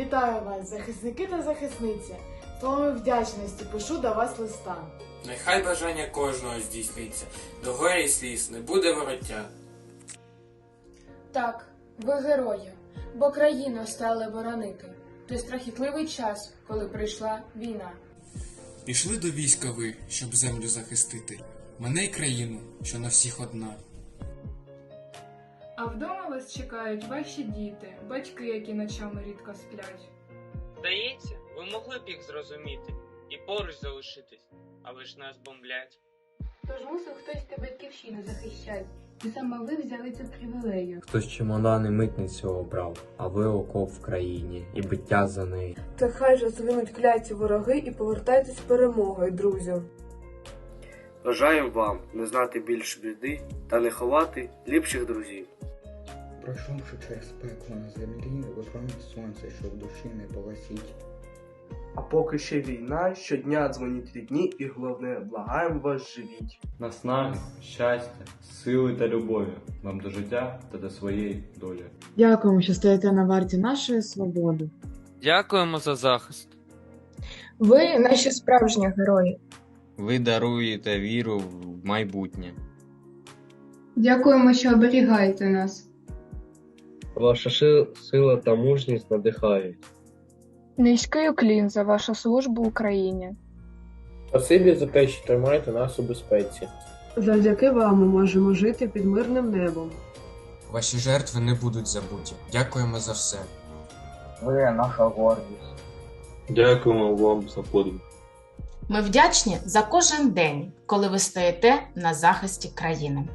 Вітаю вас, захисники та захисниці. Словами вдячності пишу до вас листа. Нехай бажання кожного здійсниться, до горя і сліз не буде вороття. Так, ви герої, бо країну стали боронити. Той страхітливий час, коли прийшла війна. Пішли до війська ви, щоб землю захистити, мене й країну, що на всіх одна. А вдома вас чекають ваші діти, батьки, які ночами рідко сплять. Здається, ви могли б їх зрозуміти і поруч залишитись, але ж нас бомблять. Тож мусив хтось та батьківщину захищати. І саме ви взяли цю привілею. Хтось чемодани митницю обрав, а ви окоп в країні і биття за неї. Та хай же згинуть кляті вороги і повертайтесь з перемогою, друзі. Бажаємо вам не знати більш біди та не ховати ліпших друзів. Пройшовши через пекло на землі, випромінь сонце, що в душі не полосіть. А поки ще війна, щодня дзвоніть рідні і головне, благаємо вас живіть. Наснаги, щастя, сили та любові вам до життя та до своєї долі. Дякуємо, що стоїте на варті нашої свободи. Дякуємо за захист. Ви наші справжні герої. Ви даруєте віру в майбутнє. Дякуємо, що оберігаєте нас. Ваша сила та мужність надихають. Низький уклін за вашу службу Україні. Спасибі за те, що тримаєте нас у безпеці. Завдяки вам ми можемо жити під мирним небом. Ваші жертви не будуть забуті. Дякуємо за все. Ви наша гордість. Дякуємо вам за подвиг. Ми вдячні за кожен день, коли ви стоїте на захисті країни.